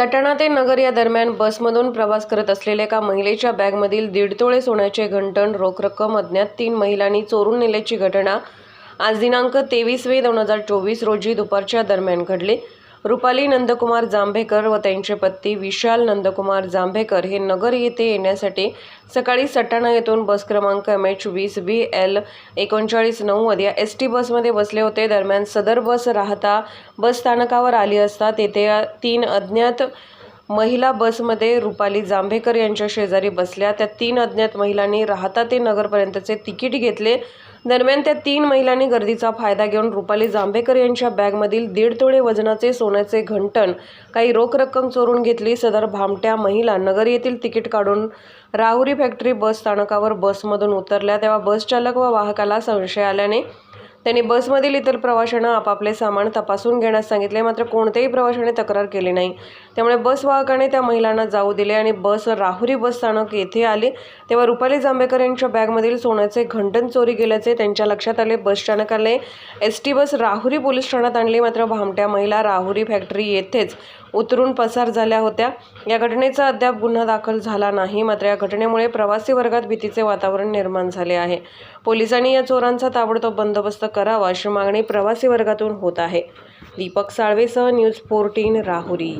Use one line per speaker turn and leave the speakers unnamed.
सटाणा ते नगर या दरम्यान बसमधून प्रवास करत असलेल्या एका महिलेच्या बॅगमधील दीड तोळे सोन्याचे घंटण रोख रक्कम अज्ञात तीन महिलांनी चोरून नेल्याची घटना आज दिनांक तेवीस मे दोन हजार चोवीस रोजी दुपारच्या दरम्यान घडली. रुपाली नंदकुमार जांभेकर व त्यांचे पत्ती विशाल नंदकुमार जांभेकर हे नगर येथे येण्यासाठी सकाळी सटाणा येथून बस क्रमांक एम एच वीस बी एल एकोणचाळीस नव्वद या एस टी बसमध्ये बसले होते. दरम्यान सदर बस राहता बस स्थानकावर आली असता तेथे तीन अज्ञात महिला बसमध्ये रुपाली जांभेकर यांच्या शेजारी बसल्या. त्या तीन अज्ञात महिलांनी राहता ते नगरपर्यंतचे तिकीट घेतले. दरम्यान त्या तीन महिलांनी गर्दीचा फायदा घेऊन रुपाली जांभेकर यांच्या बॅगमधील दीड तोळे वजनाचे सोन्याचे घंटण काही रोख रक्कम चोरून घेतली. सदर भामट्या महिला नगर येथील तिकीट काढून राहुरी फॅक्टरी बस स्थानकावर बसमधून उतरल्या. तेव्हा बस चालक व वाहकाला संशय आल्याने त्यांनी बसमधील इतर प्रवाशांना आपापले सामान तपासून घेण्यास सांगितले मात्र कोणत्याही प्रवाशाने तक्रार केली नाही. त्यामुळे बस वाहकाने त्या महिलांना जाऊ दिले आणि बस राहुरी बस स्थानक येथे आले. तेव्हा रुपाली जांभेकर यांच्या बॅगमधील सोन्याचे घंटन चोरी गेल्याचे त्यांच्या लक्षात आले. बस चालकाने S T bus Rahuri police ठाण्यात आणली मात्र भामट्या महिला राहुरी फॅक्टरी येथेच उतरून पसार झाल्या होत्या. या घटनेचा अद्याप गुन्हा दाखल झाला नाही मात्र या घटनेमुळे प्रवासी वर्गात भीतीचे वातावरण निर्माण झाले आहे. पोलिसांनी या चोरांचा ताबडतोब बंदोबस्त करावा अशी मागणी प्रवासी वर्गातून होत आहे. दीपक साळवेसह न्यूज फोर्टीन राहुरी.